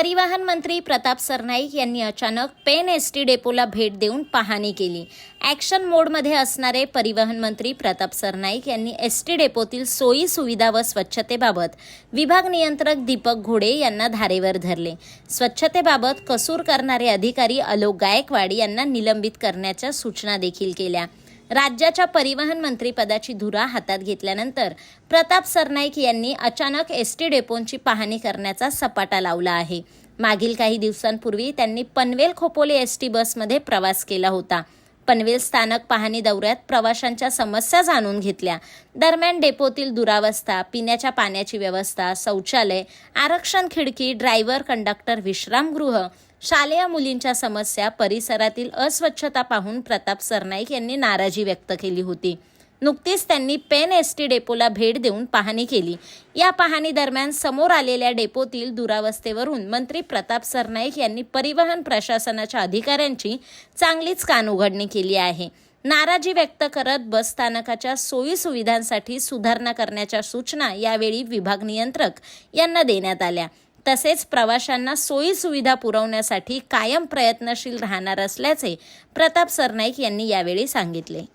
परिवहन मंत्री प्रताप सरनाईक यांनी अचानक पेन एस टी डेपोला भेट देऊन पाहणी केली. ॲक्शन मोडमध्ये असणारे परिवहन मंत्री प्रताप सरनाईक यांनी एस टी डेपोतील सोयी सुविधा व स्वच्छतेबाबत विभाग नियंत्रक दीपक घोडे यांना धारेवर धरले. स्वच्छतेबाबत कसूर करणारे अधिकारी अलोक गायकवाड यांना निलंबित करण्याच्या सूचना देखील केल्या. राज्याच्या परिवहन मंत्रीपदाची धुरा हातात घेतल्यानंतर प्रताप सरनाईक यांनी अचानक एस टी डेपोंची पाहणी करण्याचा सपाटा लावला आहे. मागील काही दिवसांपूर्वी त्यांनी पनवेल खोपोली एस टी बसमध्ये प्रवास केला होता. पनवेल स्थानक पाहणी दौऱ्यात प्रवाशांच्या समस्या जाणून घेतल्या. दरम्यान डेपोतील दुरावस्था पिण्याच्या पाण्याची व्यवस्था शौचालय आरक्षण खिडकी ड्रायव्हर कंडक्टर विश्रामगृह शालेय मुलींच्या समस्या परिसरातील अस्वच्छता पाहून प्रताप सरनाईक यांनी नाराजी व्यक्त केली होती. नुकतीच त्यांनी पेन एस टी डेपोला भेट देऊन पाहणी केली. या पाहणी दरम्यान समोर आलेल्या डेपोतील दुरावस्थेवरून मंत्री प्रताप सरनाईक यांनी परिवहन प्रशासनाच्या अधिकाऱ्यांची चांगलीच कानउघडणी केली आहे. नाराजी व्यक्त करत बस स्थानकाच्या सोयी सुविधांसाठी सुधारणा करण्याच्या सूचना यावेळी विभाग नियंत्रक यांना देण्यात आल्या. तसेच प्रवाशांना सोयी सुविधा पुरवण्यासाठी कायम प्रयत्नशील राहणार असल्याचे प्रताप सरनाईक यांनी यावेळी सांगितले.